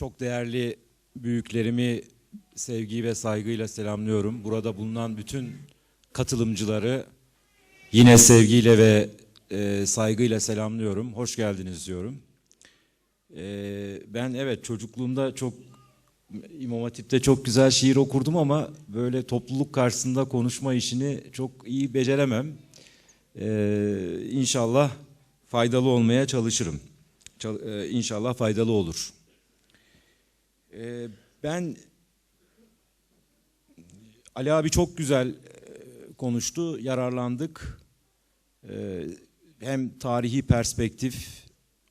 çok değerli büyüklerimi sevgi ve saygıyla selamlıyorum. Burada bulunan bütün katılımcıları yine sevgiyle ve e, saygıyla selamlıyorum. Hoş geldiniz diyorum. E, ben evet çocukluğumda çok İmam Hatip'te çok güzel şiir okurdum ama böyle topluluk karşısında konuşma işini çok iyi beceremem. E, inşallah faydalı olmaya çalışırım. Çal- e, inşallah faydalı olur. E, ben Ali abi çok güzel e, konuştu, yararlandık. E, hem tarihi perspektif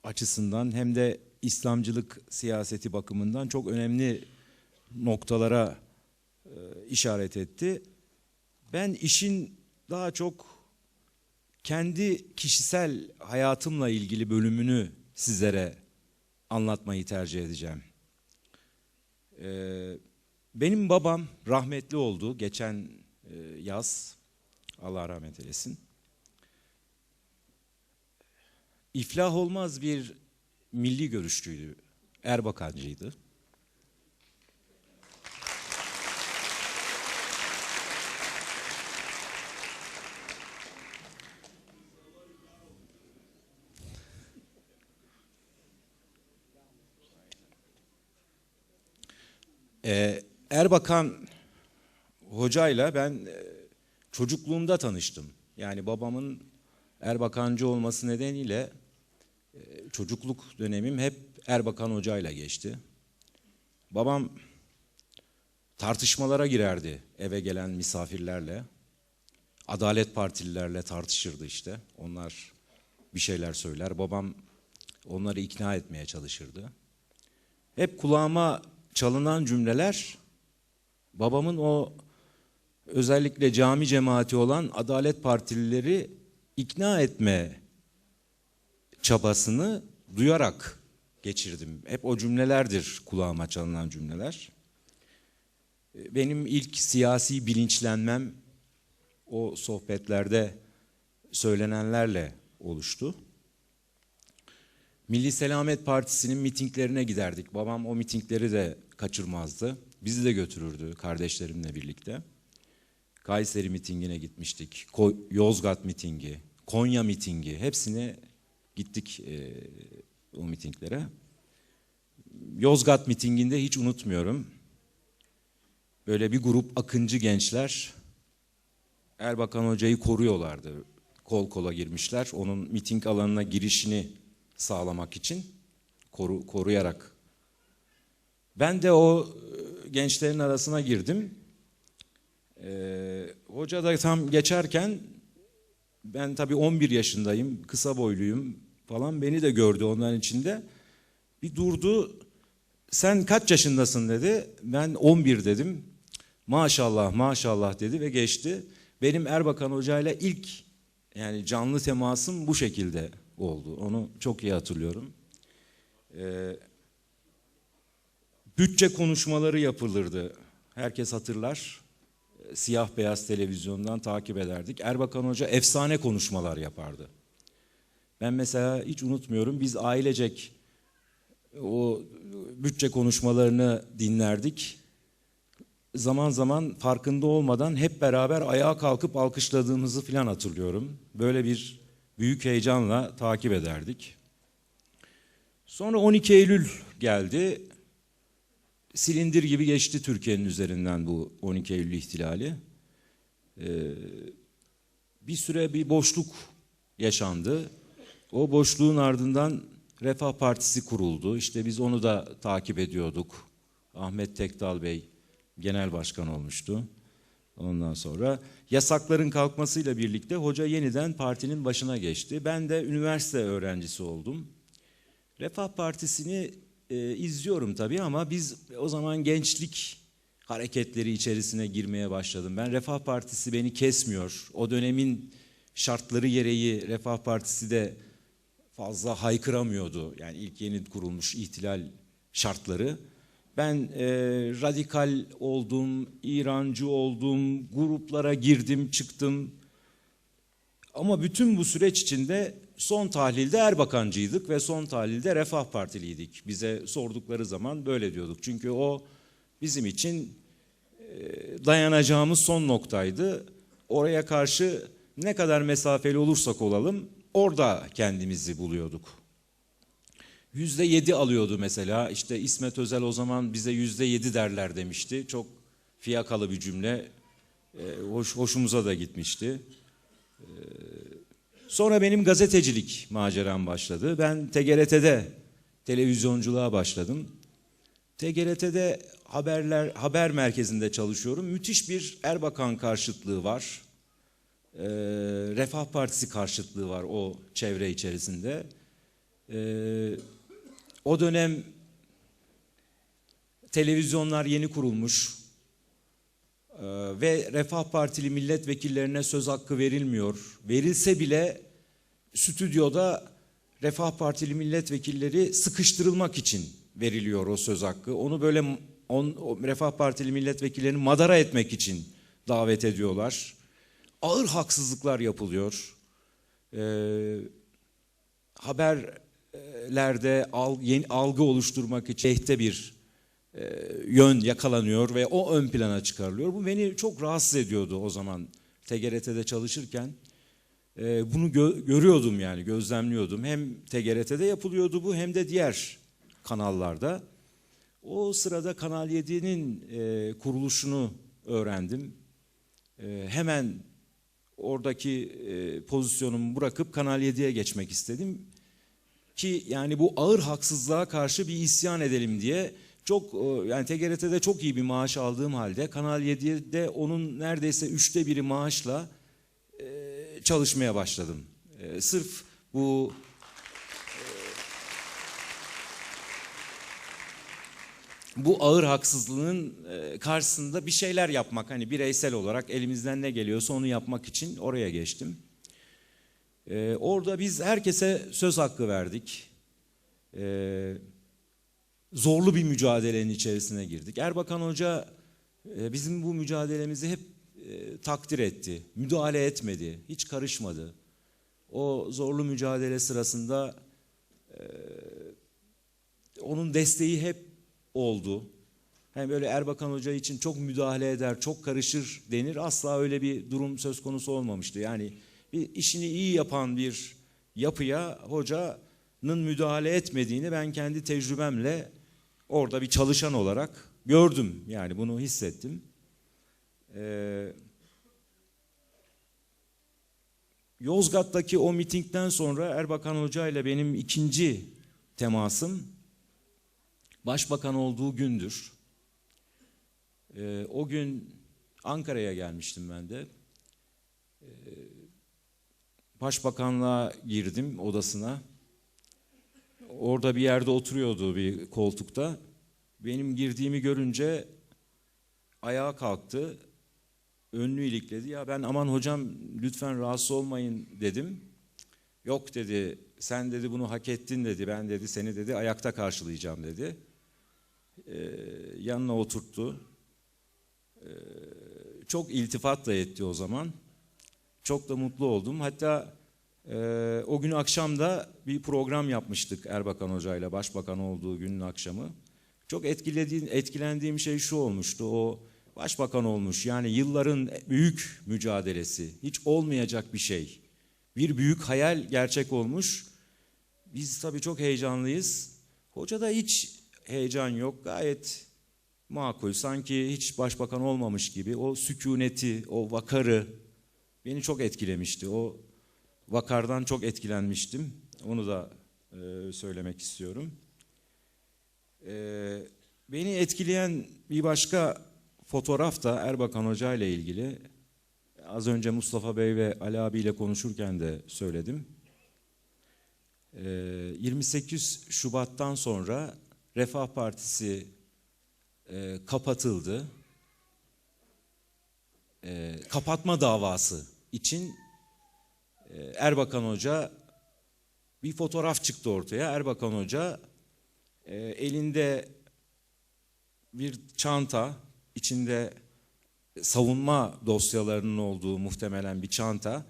açısından hem de İslamcılık siyaseti bakımından çok önemli noktalara e, işaret etti. Ben işin daha çok kendi kişisel hayatımla ilgili bölümünü sizlere anlatmayı tercih edeceğim. Ee, benim babam rahmetli oldu geçen e, yaz. Allah rahmet eylesin. İflah olmaz bir milli görüşçüydü. Erbakancıydı. Ee, Erbakan hocayla ben e, çocukluğumda tanıştım. Yani babamın Erbakancı olması nedeniyle e, çocukluk dönemim hep Erbakan hocayla geçti. Babam tartışmalara girerdi eve gelen misafirlerle. Adalet Partililerle tartışırdı işte. Onlar bir şeyler söyler. Babam onları ikna etmeye çalışırdı. Hep kulağıma çalınan cümleler babamın o özellikle cami cemaati olan Adalet Partilileri ikna etme çabasını duyarak geçirdim. Hep o cümlelerdir kulağıma çalınan cümleler. Benim ilk siyasi bilinçlenmem o sohbetlerde söylenenlerle oluştu. Milli Selamet Partisi'nin mitinglerine giderdik. Babam o mitingleri de kaçırmazdı. Bizi de götürürdü kardeşlerimle birlikte. Kayseri mitingine gitmiştik. Ko- Yozgat mitingi, Konya mitingi hepsine gittik e, o mitinglere. Yozgat mitinginde hiç unutmuyorum. Böyle bir grup akıncı gençler Erbakan Hoca'yı koruyorlardı. Kol kola girmişler. Onun miting alanına girişini sağlamak için koru, koruyarak. Ben de o e, gençlerin arasına girdim. Ee, hoca da tam geçerken ben tabii 11 yaşındayım, kısa boyluyum falan beni de gördü onların içinde. Bir durdu. Sen kaç yaşındasın dedi. Ben 11 dedim. Maşallah maşallah dedi ve geçti. Benim Erbakan Hoca ile ilk yani canlı temasım bu şekilde oldu. Onu çok iyi hatırlıyorum. Ee, bütçe konuşmaları yapılırdı. Herkes hatırlar. Ee, Siyah beyaz televizyondan takip ederdik. Erbakan Hoca efsane konuşmalar yapardı. Ben mesela hiç unutmuyorum. Biz ailecek o bütçe konuşmalarını dinlerdik. Zaman zaman farkında olmadan hep beraber ayağa kalkıp alkışladığımızı falan hatırlıyorum. Böyle bir büyük heyecanla takip ederdik. Sonra 12 Eylül geldi. Silindir gibi geçti Türkiye'nin üzerinden bu 12 Eylül ihtilali. Ee, bir süre bir boşluk yaşandı. O boşluğun ardından Refah Partisi kuruldu. İşte biz onu da takip ediyorduk. Ahmet Tekdal Bey genel başkan olmuştu. Ondan sonra yasakların kalkmasıyla birlikte hoca yeniden partinin başına geçti. Ben de üniversite öğrencisi oldum. Refah Partisi'ni e, izliyorum tabii ama biz o zaman gençlik hareketleri içerisine girmeye başladım. Ben Refah Partisi beni kesmiyor. O dönemin şartları gereği Refah Partisi de fazla haykıramıyordu. Yani ilk yeni kurulmuş ihtilal şartları. Ben e, radikal oldum, İrancı oldum, gruplara girdim, çıktım. Ama bütün bu süreç içinde son tahlilde Erbakancıydık ve son tahlilde Refah Partiliydik. Bize sordukları zaman böyle diyorduk. Çünkü o bizim için e, dayanacağımız son noktaydı. Oraya karşı ne kadar mesafeli olursak olalım orada kendimizi buluyorduk. Yüzde yedi alıyordu mesela. İşte İsmet Özel o zaman bize yüzde yedi derler demişti. Çok fiyakalı bir cümle. E, hoş, hoşumuza da gitmişti. E, sonra benim gazetecilik maceram başladı. Ben TGRT'de televizyonculuğa başladım. TGRT'de haberler haber merkezinde çalışıyorum. Müthiş bir Erbakan karşıtlığı var. E, Refah Partisi karşıtlığı var o çevre içerisinde. E, o dönem televizyonlar yeni kurulmuş e, ve Refah Partili milletvekillerine söz hakkı verilmiyor. Verilse bile stüdyoda Refah Partili milletvekilleri sıkıştırılmak için veriliyor o söz hakkı. Onu böyle on, Refah Partili milletvekillerini madara etmek için davet ediyorlar. Ağır haksızlıklar yapılıyor. Ee, haberlerde al, yeni algı oluşturmak için ehte bir e, yön yakalanıyor ve o ön plana çıkarılıyor. Bu beni çok rahatsız ediyordu o zaman TGRT'de çalışırken. E, bunu gö görüyordum yani gözlemliyordum. Hem TGRT'de yapılıyordu bu hem de diğer kanallarda. O sırada Kanal 7'nin e, kuruluşunu öğrendim. E, hemen oradaki e, pozisyonumu bırakıp Kanal 7'ye geçmek istedim. Ki yani bu ağır haksızlığa karşı bir isyan edelim diye çok e, yani TGRT'de çok iyi bir maaş aldığım halde Kanal 7'de onun neredeyse üçte biri maaşla e, çalışmaya başladım. E, sırf bu bu ağır haksızlığın karşısında bir şeyler yapmak hani bireysel olarak elimizden ne geliyorsa onu yapmak için oraya geçtim. Orada biz herkese söz hakkı verdik. Zorlu bir mücadelenin içerisine girdik. Erbakan Hoca bizim bu mücadelemizi hep takdir etti. Müdahale etmedi, hiç karışmadı. O zorlu mücadele sırasında onun desteği hep oldu. Hani böyle Erbakan Hoca için çok müdahale eder, çok karışır denir. Asla öyle bir durum söz konusu olmamıştı. Yani bir işini iyi yapan bir yapıya hocanın müdahale etmediğini ben kendi tecrübemle orada bir çalışan olarak gördüm. Yani bunu hissettim. Ee, Yozgat'taki o mitingden sonra Erbakan Hoca ile benim ikinci temasım başbakan olduğu gündür. Ee, o gün Ankara'ya gelmiştim ben de. Ee, başbakanlığa girdim odasına. Orada bir yerde oturuyordu bir koltukta. Benim girdiğimi görünce ayağa kalktı. Önlü ilikledi. Ya ben aman hocam lütfen rahatsız olmayın dedim. Yok dedi sen dedi bunu hak ettin dedi. Ben dedi seni dedi ayakta karşılayacağım dedi e, yanına oturttu. E, çok iltifat da etti o zaman. Çok da mutlu oldum. Hatta e, o gün akşam da bir program yapmıştık Erbakan Hoca ile başbakan olduğu günün akşamı. Çok etkilediğim, etkilendiğim şey şu olmuştu. O başbakan olmuş yani yılların büyük mücadelesi. Hiç olmayacak bir şey. Bir büyük hayal gerçek olmuş. Biz tabii çok heyecanlıyız. Hoca da hiç heyecan yok. Gayet makul. Sanki hiç başbakan olmamış gibi. O sükuneti, o vakarı beni çok etkilemişti. O vakardan çok etkilenmiştim. Onu da e, söylemek istiyorum. E, beni etkileyen bir başka fotoğraf da Erbakan Hoca ile ilgili. Az önce Mustafa Bey ve Ali abiyle konuşurken de söyledim. E, 28 Şubat'tan sonra Refah Partisi e, kapatıldı. E, kapatma davası için e, Erbakan Hoca bir fotoğraf çıktı ortaya. Erbakan Hoca e, elinde bir çanta, içinde savunma dosyalarının olduğu muhtemelen bir çanta.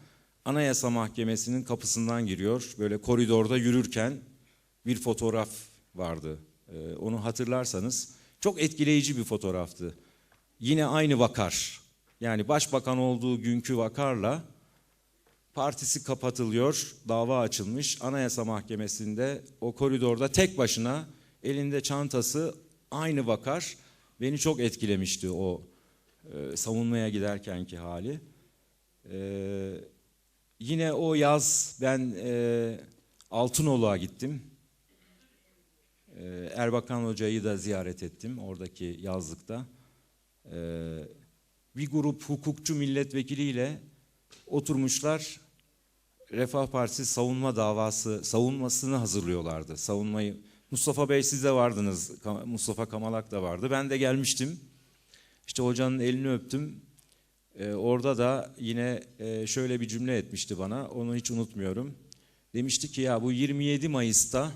Anayasa Mahkemesi'nin kapısından giriyor. Böyle koridorda yürürken bir fotoğraf vardı. Ee, onu hatırlarsanız çok etkileyici bir fotoğraftı. Yine aynı vakar. Yani başbakan olduğu günkü vakarla partisi kapatılıyor, dava açılmış. Anayasa Mahkemesi'nde o koridorda tek başına elinde çantası aynı vakar beni çok etkilemişti o e, savunmaya giderkenki hali. E, yine o yaz ben e, Altınoluk'a gittim. E, Erbakan Hoca'yı da ziyaret ettim oradaki yazlıkta. E, bir grup hukukçu milletvekiliyle oturmuşlar Refah Partisi savunma davası savunmasını hazırlıyorlardı. Savunmayı Mustafa Bey siz de vardınız. Mustafa Kamalak da vardı. Ben de gelmiştim. İşte hocanın elini öptüm. Ee, orada da yine e, şöyle bir cümle etmişti bana. Onu hiç unutmuyorum. Demişti ki ya bu 27 Mayıs'ta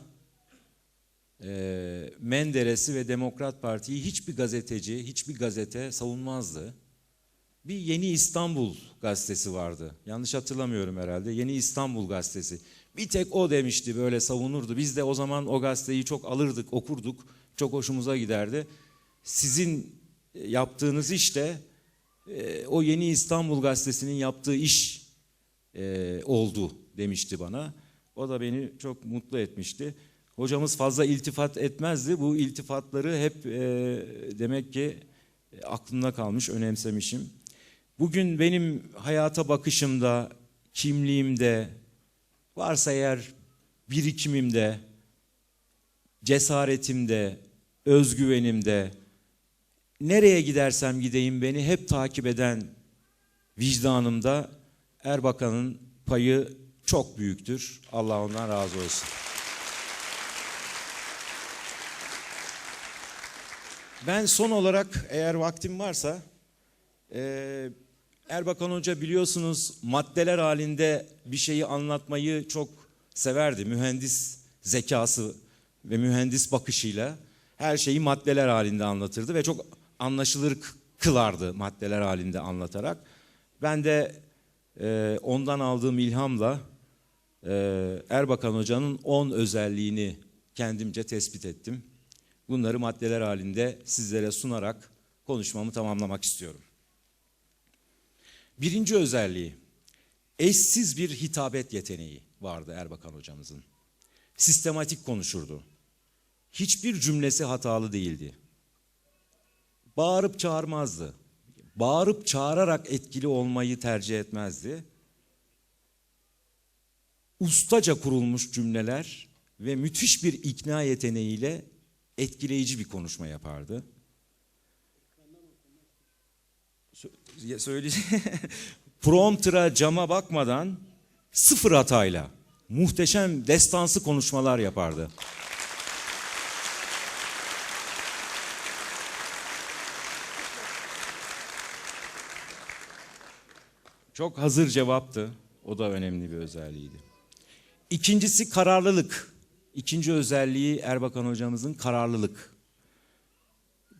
e, Menderes'i ve Demokrat Parti'yi hiçbir gazeteci, hiçbir gazete savunmazdı bir Yeni İstanbul gazetesi vardı. Yanlış hatırlamıyorum herhalde. Yeni İstanbul gazetesi. Bir tek o demişti böyle savunurdu. Biz de o zaman o gazeteyi çok alırdık, okurduk. Çok hoşumuza giderdi. Sizin yaptığınız iş de e, o Yeni İstanbul gazetesinin yaptığı iş e, oldu demişti bana. O da beni çok mutlu etmişti. Hocamız fazla iltifat etmezdi. Bu iltifatları hep e, demek ki e, aklımda kalmış, önemsemişim. Bugün benim hayata bakışımda, kimliğimde, varsa eğer birikimimde, cesaretimde, özgüvenimde, nereye gidersem gideyim beni hep takip eden vicdanımda Erbakan'ın payı çok büyüktür. Allah ondan razı olsun. Ben son olarak eğer vaktim varsa ee, Erbakan Hoca biliyorsunuz maddeler halinde bir şeyi anlatmayı çok severdi. Mühendis zekası ve mühendis bakışıyla her şeyi maddeler halinde anlatırdı ve çok anlaşılır kılardı maddeler halinde anlatarak. Ben de e, ondan aldığım ilhamla e, Erbakan Hoca'nın 10 özelliğini kendimce tespit ettim. Bunları maddeler halinde sizlere sunarak konuşmamı tamamlamak istiyorum. Birinci özelliği, eşsiz bir hitabet yeteneği vardı Erbakan hocamızın. Sistematik konuşurdu. Hiçbir cümlesi hatalı değildi. Bağırıp çağırmazdı. Bağırıp çağırarak etkili olmayı tercih etmezdi. Ustaca kurulmuş cümleler ve müthiş bir ikna yeteneğiyle etkileyici bir konuşma yapardı. Ya söyle prompter'a cama bakmadan sıfır hatayla muhteşem destansı konuşmalar yapardı. Çok hazır cevaptı. O da önemli bir özelliğiydi. İkincisi kararlılık. İkinci özelliği Erbakan hocamızın kararlılık.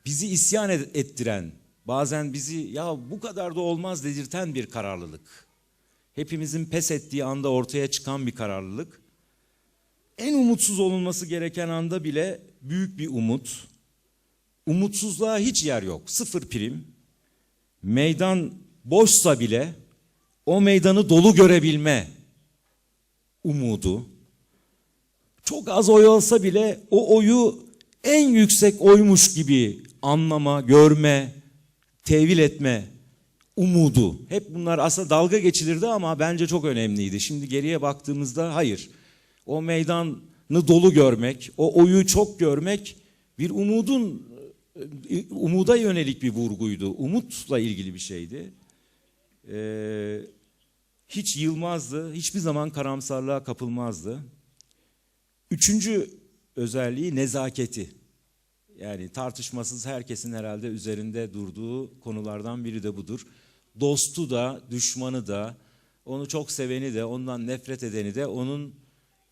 Bizi isyan et- ettiren, bazen bizi ya bu kadar da olmaz dedirten bir kararlılık. Hepimizin pes ettiği anda ortaya çıkan bir kararlılık. En umutsuz olunması gereken anda bile büyük bir umut. Umutsuzluğa hiç yer yok. Sıfır prim. Meydan boşsa bile o meydanı dolu görebilme umudu. Çok az oy olsa bile o oyu en yüksek oymuş gibi anlama, görme, tevil etme umudu. Hep bunlar aslında dalga geçilirdi ama bence çok önemliydi. Şimdi geriye baktığımızda hayır. O meydanı dolu görmek, o oyu çok görmek bir umudun umuda yönelik bir vurguydu. Umutla ilgili bir şeydi. Ee, hiç yılmazdı, hiçbir zaman karamsarlığa kapılmazdı. Üçüncü özelliği nezaketi. Yani tartışmasız herkesin herhalde üzerinde durduğu konulardan biri de budur. Dostu da, düşmanı da, onu çok seveni de, ondan nefret edeni de onun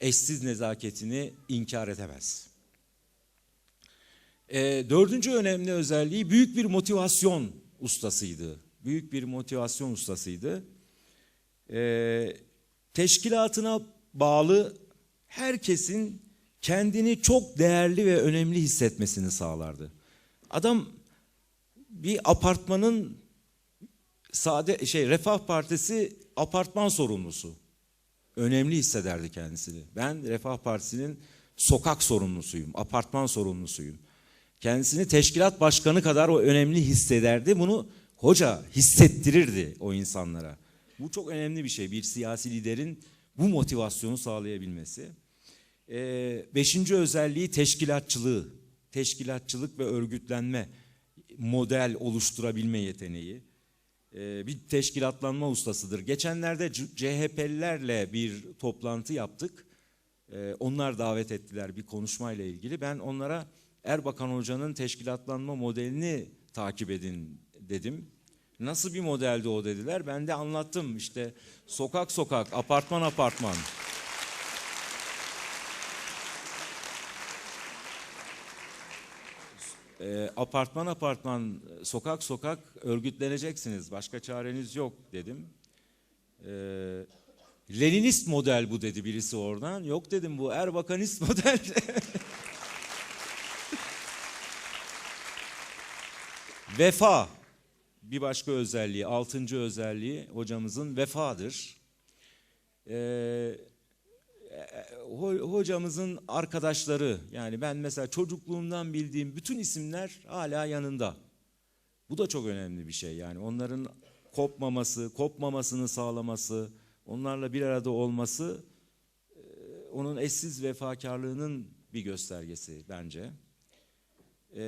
eşsiz nezaketini inkar edemez. Ee, dördüncü önemli özelliği büyük bir motivasyon ustasıydı. Büyük bir motivasyon ustasıydı. Ee, teşkilatına bağlı herkesin kendini çok değerli ve önemli hissetmesini sağlardı. Adam bir apartmanın sade şey Refah Partisi apartman sorumlusu. Önemli hissederdi kendisini. Ben Refah Partisi'nin sokak sorumlusuyum, apartman sorumlusuyum. Kendisini teşkilat başkanı kadar o önemli hissederdi. Bunu hoca hissettirirdi o insanlara. Bu çok önemli bir şey. Bir siyasi liderin bu motivasyonu sağlayabilmesi. Ee, beşinci özelliği teşkilatçılığı. Teşkilatçılık ve örgütlenme model oluşturabilme yeteneği. Ee, bir teşkilatlanma ustasıdır. Geçenlerde CHP'lilerle bir toplantı yaptık. Ee, onlar davet ettiler bir konuşmayla ilgili. Ben onlara Erbakan Hoca'nın teşkilatlanma modelini takip edin dedim. Nasıl bir modeldi o dediler. Ben de anlattım işte sokak sokak, apartman apartman. E, apartman apartman, sokak sokak örgütleneceksiniz. Başka çareniz yok dedim. E, Leninist model bu dedi birisi oradan. Yok dedim bu Erbakanist model. Vefa bir başka özelliği, altıncı özelliği hocamızın vefadır. Ee, hocamızın arkadaşları yani ben mesela çocukluğumdan bildiğim bütün isimler hala yanında. Bu da çok önemli bir şey yani onların kopmaması, kopmamasını sağlaması, onlarla bir arada olması e, onun eşsiz vefakarlığının bir göstergesi bence. E,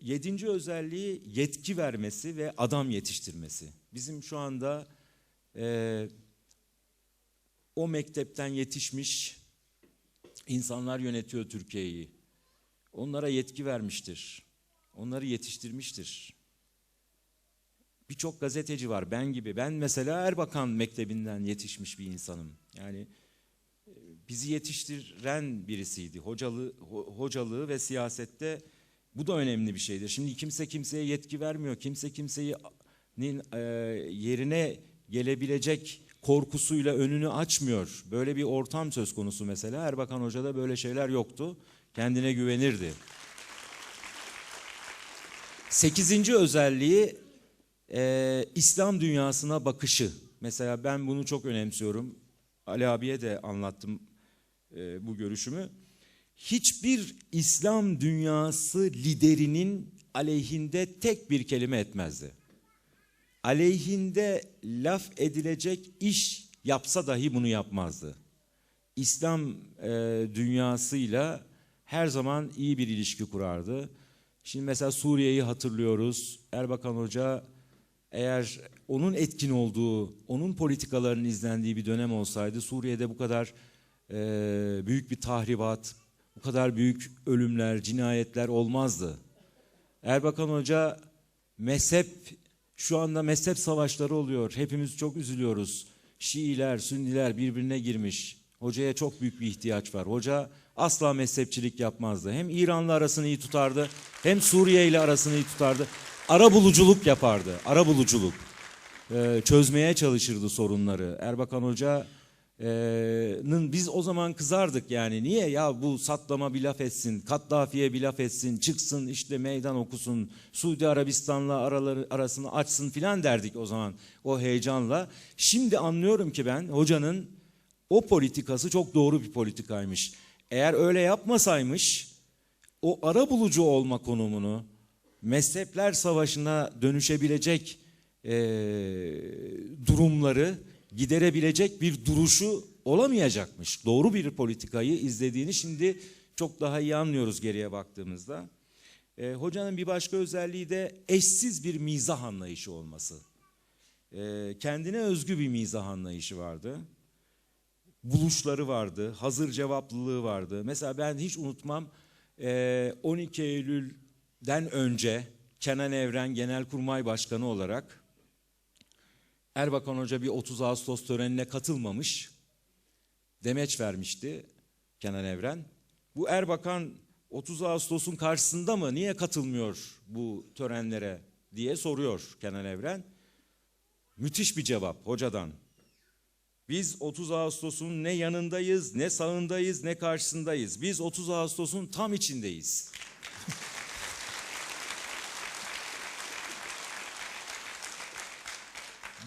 yedinci özelliği yetki vermesi ve adam yetiştirmesi. Bizim şu anda e, o mektepten yetişmiş insanlar yönetiyor Türkiye'yi. Onlara yetki vermiştir. Onları yetiştirmiştir. Birçok gazeteci var ben gibi. Ben mesela Erbakan Mektebi'nden yetişmiş bir insanım. Yani e, bizi yetiştiren birisiydi. Hocalığı, ho- hocalığı ve siyasette bu da önemli bir şeydir. Şimdi kimse kimseye yetki vermiyor. Kimse kimseyi e, yerine gelebilecek korkusuyla önünü açmıyor. Böyle bir ortam söz konusu mesela. Erbakan Hoca'da böyle şeyler yoktu. Kendine güvenirdi. Sekizinci özelliği e, İslam dünyasına bakışı. Mesela ben bunu çok önemsiyorum. Ali abiye de anlattım e, bu görüşümü. Hiçbir İslam dünyası liderinin aleyhinde tek bir kelime etmezdi. Aleyhinde laf edilecek iş yapsa dahi bunu yapmazdı. İslam e, dünyasıyla her zaman iyi bir ilişki kurardı. Şimdi mesela Suriye'yi hatırlıyoruz. Erbakan Hoca eğer onun etkin olduğu, onun politikalarının izlendiği bir dönem olsaydı Suriye'de bu kadar e, büyük bir tahribat, bu kadar büyük ölümler, cinayetler olmazdı. Erbakan Hoca mezhep, şu anda mezhep savaşları oluyor. Hepimiz çok üzülüyoruz. Şiiler, Sünniler birbirine girmiş. Hocaya çok büyük bir ihtiyaç var. Hoca asla mezhepçilik yapmazdı. Hem İran'la arasını iyi tutardı, hem Suriye ile arasını iyi tutardı. Ara buluculuk yapardı, ara buluculuk. Ee, çözmeye çalışırdı sorunları. Erbakan Hoca'nın biz o zaman kızardık yani. Niye ya bu Saddam'a bir laf etsin, Kaddafi'ye bir laf etsin, çıksın işte meydan okusun, Suudi Arabistan'la araları, arasını açsın filan derdik o zaman o heyecanla. Şimdi anlıyorum ki ben hocanın o politikası çok doğru bir politikaymış. Eğer öyle yapmasaymış o ara bulucu olma konumunu mezhepler savaşına dönüşebilecek e, durumları giderebilecek bir duruşu olamayacakmış. Doğru bir politikayı izlediğini şimdi çok daha iyi anlıyoruz geriye baktığımızda. E, hocanın bir başka özelliği de eşsiz bir mizah anlayışı olması. E, kendine özgü bir mizah anlayışı vardı buluşları vardı, hazır cevaplılığı vardı. Mesela ben hiç unutmam eee, 12 Eylül'den önce Kenan Evren Genelkurmay Başkanı olarak Erbakan Hoca bir 30 Ağustos törenine katılmamış. Demeç vermişti Kenan Evren. Bu Erbakan 30 Ağustos'un karşısında mı niye katılmıyor bu törenlere diye soruyor Kenan Evren. Müthiş bir cevap hocadan. Biz 30 Ağustos'un ne yanındayız, ne sağındayız, ne karşısındayız. Biz 30 Ağustos'un tam içindeyiz.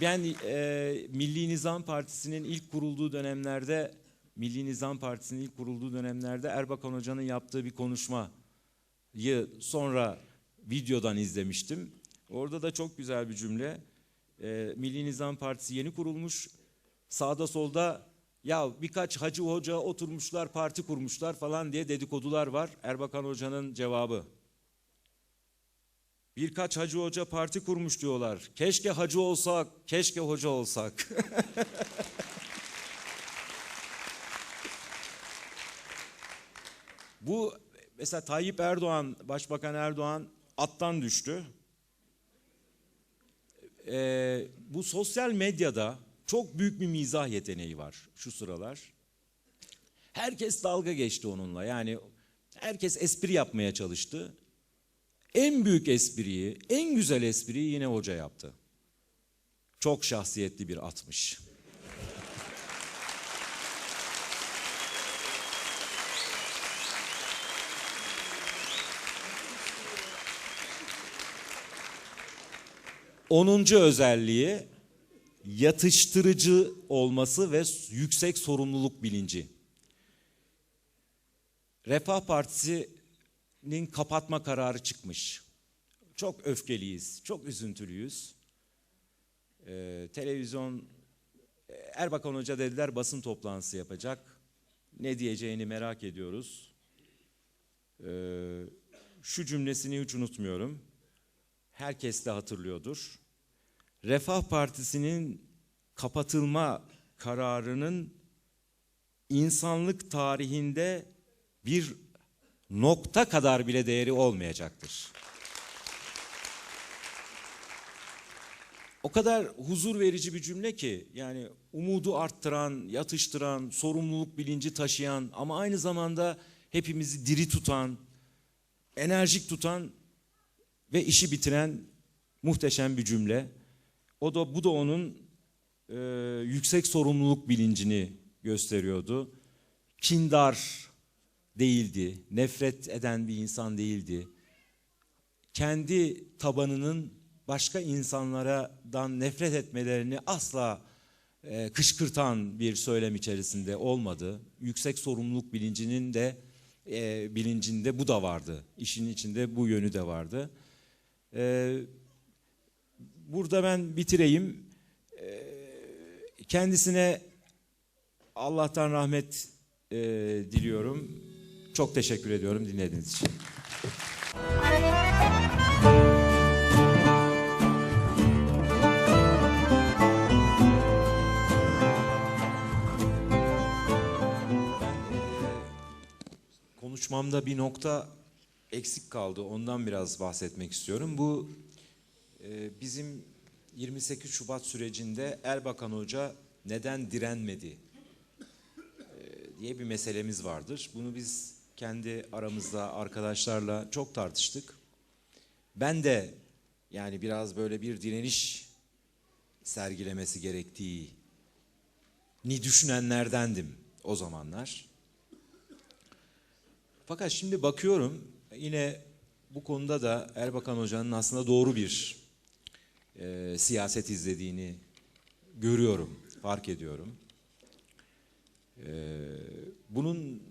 Ben e, Milli Nizam Partisi'nin ilk kurulduğu dönemlerde, Milli Nizam Partisi'nin ilk kurulduğu dönemlerde Erbakan Hoca'nın yaptığı bir konuşmayı sonra videodan izlemiştim. Orada da çok güzel bir cümle. E, Milli Nizam Partisi yeni kurulmuş. Sağda solda ya birkaç hacı hoca oturmuşlar, parti kurmuşlar falan diye dedikodular var. Erbakan Hoca'nın cevabı. Birkaç hacı hoca parti kurmuş diyorlar. Keşke hacı olsak, keşke hoca olsak. Bu mesela Tayyip Erdoğan, Başbakan Erdoğan attan düştü. Ee, bu sosyal medyada çok büyük bir mizah yeteneği var şu sıralar. Herkes dalga geçti onunla. Yani herkes espri yapmaya çalıştı. En büyük espriyi, en güzel espriyi yine hoca yaptı. Çok şahsiyetli bir atmış. Onuncu özelliği yatıştırıcı olması ve yüksek sorumluluk bilinci. Refah Partisi'nin kapatma kararı çıkmış. Çok öfkeliyiz, çok üzüntülüyüz. Ee, televizyon, Erbakan Hoca dediler basın toplantısı yapacak. Ne diyeceğini merak ediyoruz. Ee, şu cümlesini hiç unutmuyorum. Herkes de hatırlıyordur. Refah Partisi'nin kapatılma kararının insanlık tarihinde bir nokta kadar bile değeri olmayacaktır. O kadar huzur verici bir cümle ki yani umudu arttıran, yatıştıran, sorumluluk bilinci taşıyan ama aynı zamanda hepimizi diri tutan, enerjik tutan ve işi bitiren muhteşem bir cümle. O da bu da onun e, yüksek sorumluluk bilincini gösteriyordu. Kindar değildi, nefret eden bir insan değildi. Kendi tabanının başka insanlardan nefret etmelerini asla e, kışkırtan bir söylem içerisinde olmadı. Yüksek sorumluluk bilincinin de e, bilincinde bu da vardı. İşin içinde bu yönü de vardı. E, burada ben bitireyim. E, kendisine Allah'tan rahmet e, diliyorum. Çok teşekkür ediyorum dinlediğiniz için. Konuşmamda bir nokta eksik kaldı. Ondan biraz bahsetmek istiyorum. Bu e, bizim 28 Şubat sürecinde Erbakan Hoca neden direnmedi e, diye bir meselemiz vardır. Bunu biz kendi aramızda arkadaşlarla çok tartıştık. Ben de yani biraz böyle bir direniş sergilemesi gerektiği ni düşünenlerdendim o zamanlar. Fakat şimdi bakıyorum yine bu konuda da Erbakan Hoca'nın aslında doğru bir e, siyaset izlediğini görüyorum, fark ediyorum. E, bunun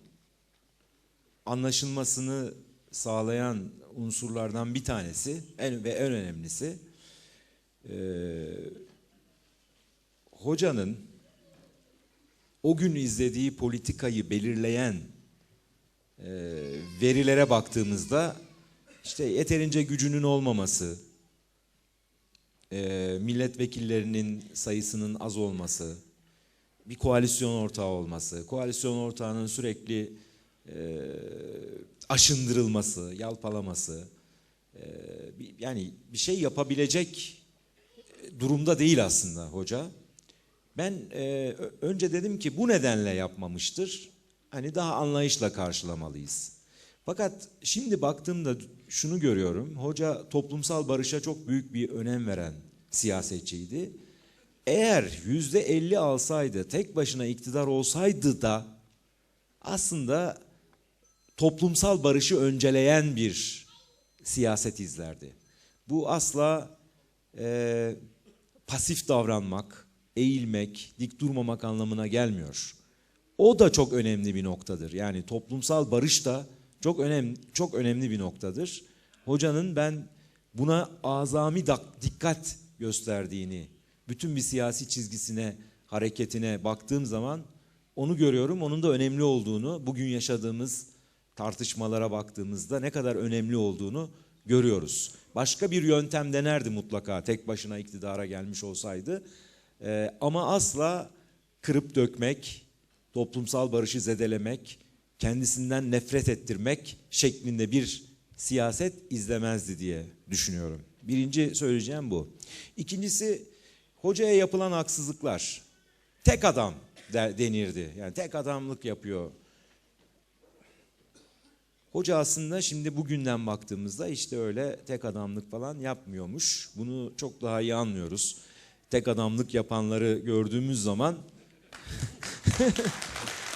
anlaşılmasını sağlayan unsurlardan bir tanesi en, ve en önemlisi e, hocanın o gün izlediği politikayı belirleyen e, verilere baktığımızda işte yeterince gücünün olmaması, e, milletvekillerinin sayısının az olması, bir koalisyon ortağı olması, koalisyon ortağının sürekli e, aşındırılması, yalpalaması, e, bir, yani bir şey yapabilecek durumda değil aslında hoca. Ben e, önce dedim ki bu nedenle yapmamıştır. Hani daha anlayışla karşılamalıyız. Fakat şimdi baktığımda şunu görüyorum. Hoca toplumsal barışa çok büyük bir önem veren siyasetçiydi. eğer yüzde elli alsaydı, tek başına iktidar olsaydı da aslında toplumsal barışı önceleyen bir siyaset izlerdi. Bu asla e, pasif davranmak, eğilmek, dik durmamak anlamına gelmiyor. O da çok önemli bir noktadır. Yani toplumsal barış da çok önemli çok önemli bir noktadır. Hocanın ben buna azami dikkat gösterdiğini, bütün bir siyasi çizgisine, hareketine baktığım zaman onu görüyorum. Onun da önemli olduğunu, bugün yaşadığımız tartışmalara baktığımızda ne kadar önemli olduğunu görüyoruz. Başka bir yöntem denerdi mutlaka tek başına iktidara gelmiş olsaydı. Ee, ama asla kırıp dökmek, toplumsal barışı zedelemek, kendisinden nefret ettirmek şeklinde bir siyaset izlemezdi diye düşünüyorum. Birinci söyleyeceğim bu. İkincisi hocaya yapılan haksızlıklar. Tek adam de- denirdi. Yani tek adamlık yapıyor. Hoca aslında şimdi bugünden baktığımızda işte öyle tek adamlık falan yapmıyormuş. Bunu çok daha iyi anlıyoruz. Tek adamlık yapanları gördüğümüz zaman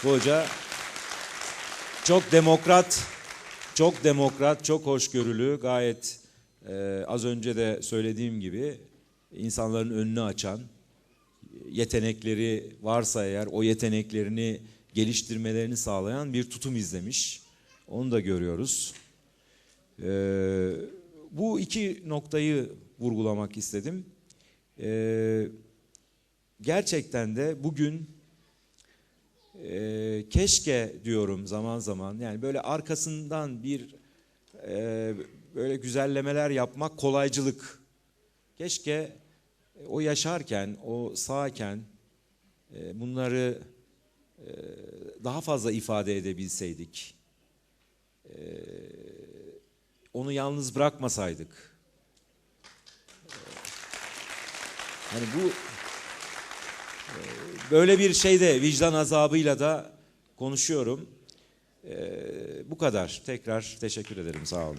hoca çok demokrat, çok demokrat, çok hoşgörülü, gayet e, az önce de söylediğim gibi insanların önünü açan, yetenekleri varsa eğer o yeteneklerini geliştirmelerini sağlayan bir tutum izlemiş. Onu da görüyoruz. Ee, bu iki noktayı vurgulamak istedim. Ee, gerçekten de bugün e, keşke diyorum zaman zaman yani böyle arkasından bir e, böyle güzellemeler yapmak kolaycılık. Keşke o yaşarken, o sağken e, bunları e, daha fazla ifade edebilseydik. E, onu yalnız bırakmasaydık. Hani bu e, böyle bir şeyde vicdan azabıyla da konuşuyorum. E, bu kadar. Tekrar teşekkür ederim. Sağ olun.